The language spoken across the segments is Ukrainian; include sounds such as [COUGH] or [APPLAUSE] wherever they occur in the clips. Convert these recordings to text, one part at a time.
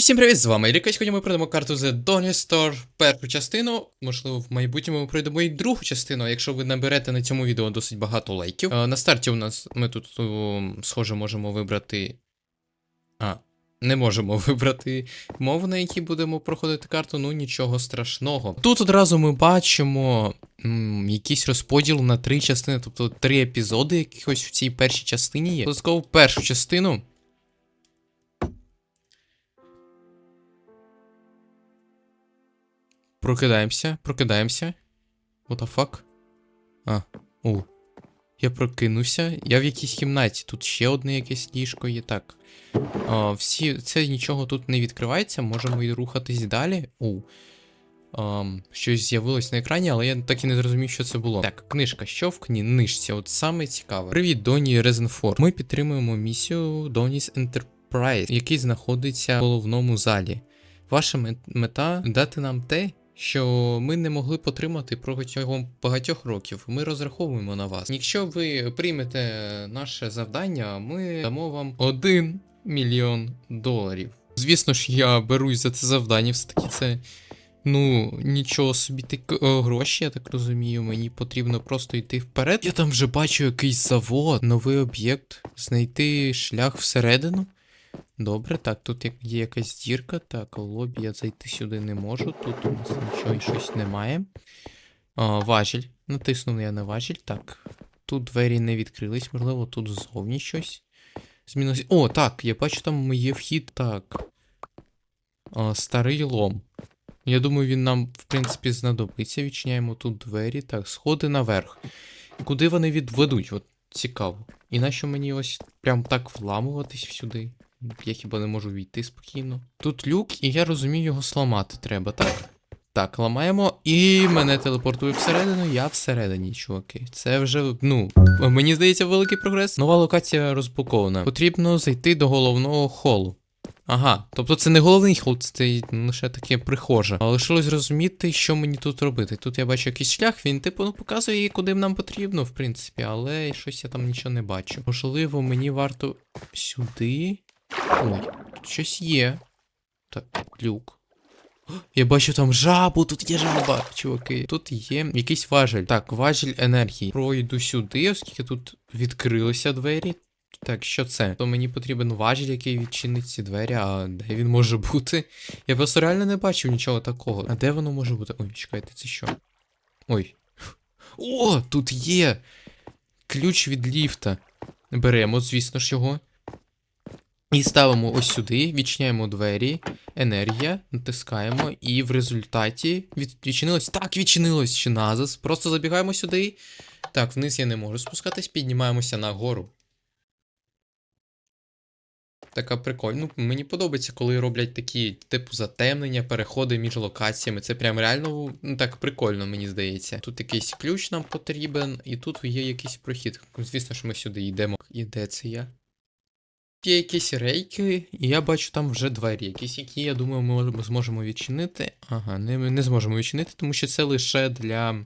всім привіт, з вами Ірика. Сьогодні ми пройдемо карту The Donny Store першу частину. Можливо, в майбутньому ми пройдемо і другу частину, якщо ви наберете на цьому відео досить багато лайків. Е, На старті у нас ми тут, схоже, можемо вибрати. А, не можемо [LAUGHS] вибрати мову, на якій будемо проходити карту, ну нічого страшного. Тут одразу ми бачимо м, якийсь розподіл на три частини, тобто три епізоди якихось в цій першій частині є. Додатково першу частину. Прокидаємося, прокидаємося. What the fuck? А, у. Я прокинувся. Я в якійсь кімнаті. Тут ще одне якесь ліжко є. Так. А, всі, це нічого тут не відкривається. Можемо і рухатись далі. У. Um, щось з'явилось на екрані, але я так і не зрозумів, що це було. Так, книжка, що в книжці? От саме цікаве. Привіт, Доні Резенфор. Ми підтримуємо місію Доніс Enterprise, який знаходиться в головному залі. Ваша мет- мета дати нам те, що ми не могли потримати протягом багатьох років. Ми розраховуємо на вас. Якщо ви приймете наше завдання, ми дамо вам 1 мільйон доларів. Звісно ж, я берусь за це завдання, все-таки це. Ну, нічого собі так е, гроші, я так розумію. Мені потрібно просто йти вперед. Я там вже бачу якийсь завод, новий об'єкт, знайти шлях всередину. Добре, так, тут є якась дірка. Так, лобі я зайти сюди не можу. Тут у нас нічого і щось немає. А, важіль. Натиснув я на важіль. Так. Тут двері не відкрились, можливо, тут ззовні щось. Змінилось. О, так, я бачу, там є вхід. Так. А, старий лом. Я думаю, він нам, в принципі, знадобиться. Відчиняємо тут двері. Так, сходи наверх. Куди вони відведуть? От цікаво. І нащо мені ось прям так вламуватись сюди? Я хіба не можу війти спокійно. Тут люк, і я розумію, його сламати треба, так? Так, ламаємо, і мене телепортує всередину, я всередині, чуваки. Це вже, ну, мені здається, великий прогрес. Нова локація розблокована. Потрібно зайти до головного холу. Ага, тобто це не головний хол, це лише таке прихоже. Але лишилось зрозуміти, що мені тут робити. Тут я бачу якийсь шлях, він типу ну, показує, куди нам потрібно, в принципі, але щось я там нічого не бачу. Можливо, мені варто сюди. Ой, тут щось є. Так, люк. [GASPS] Я бачу там жабу, тут є жаба, чуваки. Тут є якийсь важель. Так, важель енергії. Пройду сюди, оскільки тут відкрилися двері. Так, що це? То мені потрібен важіль, який відчинить ці двері, а де він може бути? Я просто реально не бачив нічого такого. А де воно може бути? Ой, чекайте, це що? Ой. О, тут є! Ключ від ліфта. Беремо, звісно ж, його. І ставимо ось сюди, відчиняємо двері, енергія, натискаємо, і в результаті від... відчинилось. Так, відчинилось ще назас. Просто забігаємо сюди. Так, вниз я не можу спускатись, піднімаємося нагору. Така прикольна. Ну, мені подобається, коли роблять такі, типу, затемнення, переходи між локаціями. Це прям реально ну, так прикольно, мені здається. Тут якийсь ключ нам потрібен, і тут є якийсь прохід. Звісно, що ми сюди йдемо. І де це я? Є якісь рейки, і я бачу там вже двері, якісь, які, я думаю, ми зможемо відчинити. Ага, не, не зможемо відчинити, тому що це лише для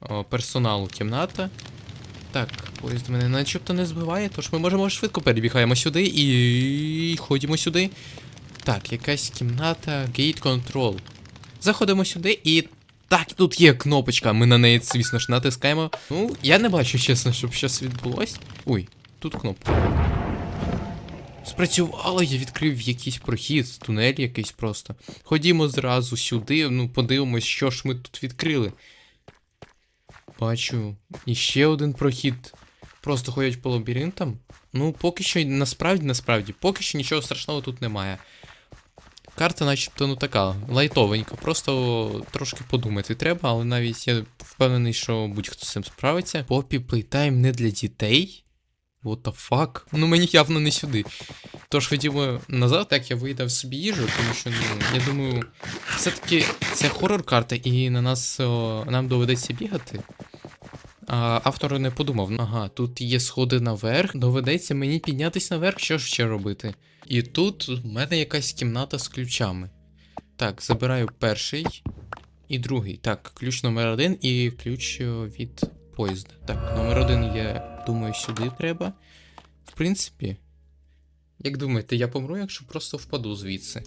о, персоналу кімната. Так, поїзд мене начебто не збиває, тож ми можемо швидко перебігаємо сюди і ходімо сюди. Так, якась кімната, Gate Control. Заходимо сюди і. Так, тут є кнопочка, ми на неї, звісно ж, натискаємо. Ну, я не бачу, чесно, щоб щось відбулось. Ой, тут кнопка. Спрацювало, я відкрив якийсь прохід, тунель якийсь просто. Ходімо зразу сюди, ну подивимось, що ж ми тут відкрили. Бачу. І ще один прохід. Просто ходять по лабіринтам. Ну, поки що, насправді, насправді, поки що нічого страшного тут немає. Карта, начебто, ну така, лайтовенька, просто трошки подумати треба, але навіть я впевнений, що будь-хто з цим справиться. Попі Playtime не для дітей. What the fuck? Ну мені явно не сюди. Тож ходімо назад, так я виїдав собі їжу, тому що, ну, я думаю, все-таки це хорор карта, і на нас о, нам доведеться бігати. А автор не подумав, ага, тут є сходи наверх, доведеться мені піднятися наверх, що ж ще робити. І тут в мене якась кімната з ключами. Так, забираю перший і другий. Так, ключ номер один і ключ від поїзда. Так, номер один я думаю, сюди треба. В принципі, як думаєте, я помру, якщо просто впаду звідси?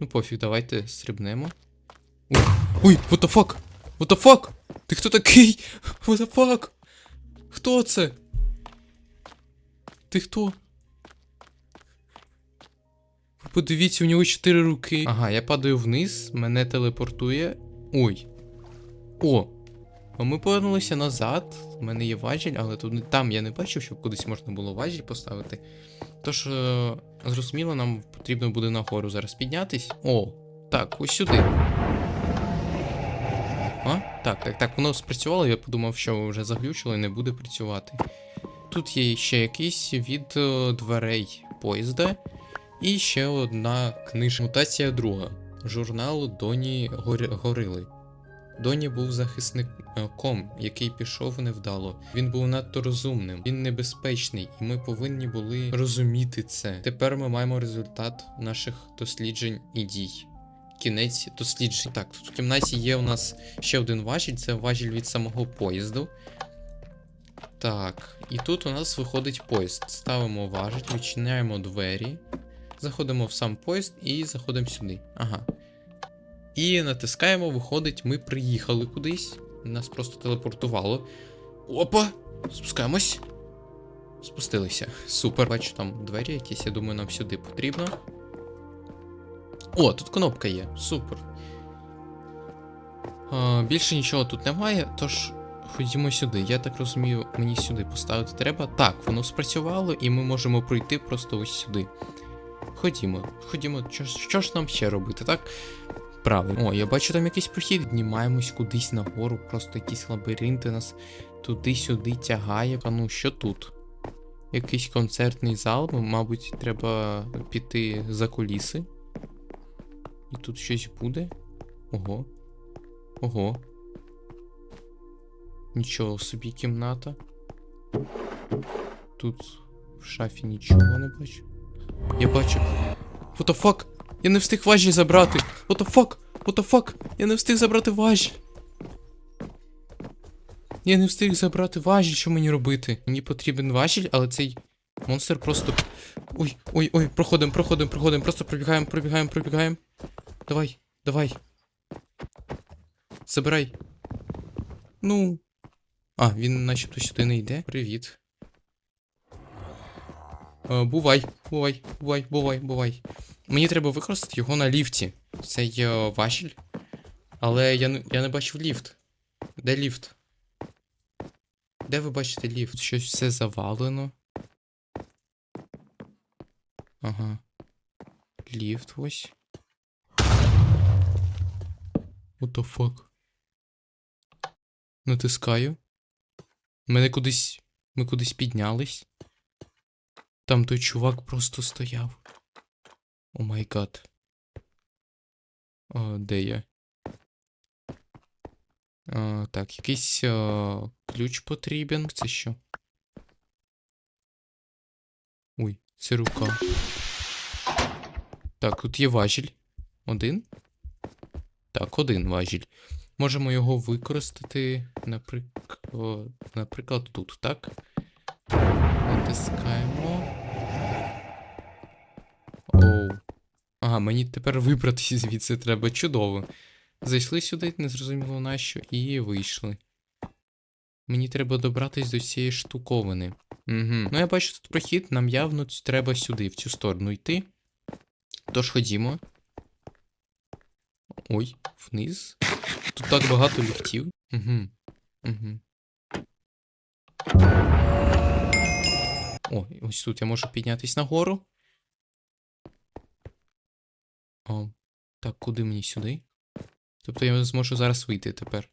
Ну пофіг, давайте стрибнемо. Ой, ой, what the fuck? What the fuck? Ти хто такий? [LAUGHS] What the fuck? Хто це? Ти хто? Подивіться, у нього чотири руки. Ага, я падаю вниз, мене телепортує. Ой. О! Ми повернулися назад. У мене є важіль, але тут там я не бачив, щоб кудись можна було важіль поставити. Тож, е, зрозуміло, нам потрібно буде нагору зараз піднятись. О, так, ось сюди. А? Так, так, так, воно спрацювало, я подумав, що вже заглючило і не буде працювати. Тут є ще якийсь від е, дверей поїзда. І ще одна книжка. Мутація друга. Журнал Доні Гор... Горили. Доні був захисником, який пішов невдало. Він був надто розумним, він небезпечний, і ми повинні були розуміти це. Тепер ми маємо результат наших досліджень і дій. Кінець досліджень. Так, тут в кімнаті є у нас ще один важіль, це важіль від самого поїзду. Так, і тут у нас виходить поїзд. Ставимо важіль, відчиняємо двері, заходимо в сам поїзд і заходимо сюди. Ага. І натискаємо, виходить, ми приїхали кудись. Нас просто телепортувало. Опа! Спускаємось. Спустилися. Супер. Бачу там двері якісь, я думаю, нам сюди потрібно. О, тут кнопка є. Супер. А, більше нічого тут немає, тож ходімо сюди. Я так розумію, мені сюди поставити треба. Так, воно спрацювало, і ми можемо пройти просто ось сюди. Ходімо, ходімо, що, що ж нам ще робити, так? Правильно. О, я бачу там якийсь прохід. Піднімаємось кудись нагору, просто якісь лабіринти нас туди-сюди тягає. А ну, що тут? Якийсь концертний зал, ну, мабуть, треба піти за куліси. І тут щось буде. Ого. Ого. Нічого собі кімната. Тут в шафі нічого не бачу. Я бачу. What the fuck? Я не встиг важіль забрати. What the fuck? What the fuck? Я не встиг забрати важіль. Я не встиг забрати важіль, що мені робити? Мені потрібен важіль, але цей монстр просто. Ой, ой, ой, проходимо, проходимо, проходимо, просто пробігаємо, пробігаємо, пробігаємо. Давай, давай. Забирай. Ну. А, він начебто сюди не йде. Привіт. Е, бувай, бувай, бувай, бувай, бувай. Мені треба використати його на ліфті. Цей е, важіль. Але я не, я не бачив ліфт. Де ліфт? Де ви бачите ліфт? Щось все завалено. Ага. Ліфт ось. What the fuck? Натискаю. Мене кудись. Ми кудись піднялись. Там той чувак просто стояв. О май гад. Де я? А, так, якийсь а, ключ потрібен. Це що? Ой, це рука. Так, тут є важіль. Один? Так, один важіль. Можемо його використати, наприк... наприклад, тут, так? Натискаємо. Мені тепер вибратися звідси треба. Чудово. Зайшли сюди, незрозуміло нащо, і вийшли. Мені треба добратись до цієї штуковини. Угу. Ну, я бачу тут прохід, нам явно треба сюди, в цю сторону йти. Тож ходімо. Ой, вниз. Тут так багато ліфтів. Угу. Угу. О, ось тут я можу піднятись нагору. О, так, куди мені сюди? Тобто я зможу зараз вийти тепер.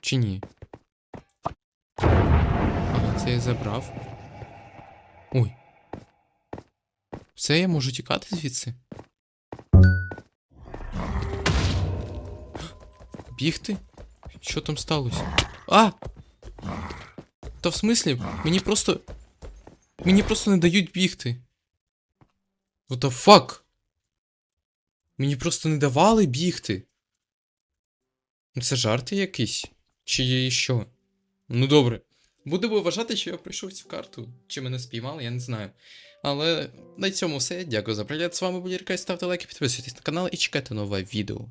Чи ні? Ага, це я забрав. Ой. Все, я можу тікати звідси? Бігти? Що там сталося? А! Та в смислі? Мені просто. Мені просто не дають бігти. What the fuck? Мені просто не давали бігти. Ну, Це жарти якісь? Чи є що? Ну добре. Будемо вважати, що я пройшов цю карту. Чи мене спіймали, я не знаю. Але на цьому все. Дякую за перегляд. З вами був Іркай. Ставте лайки, підписуйтесь на канал і чекайте нове відео.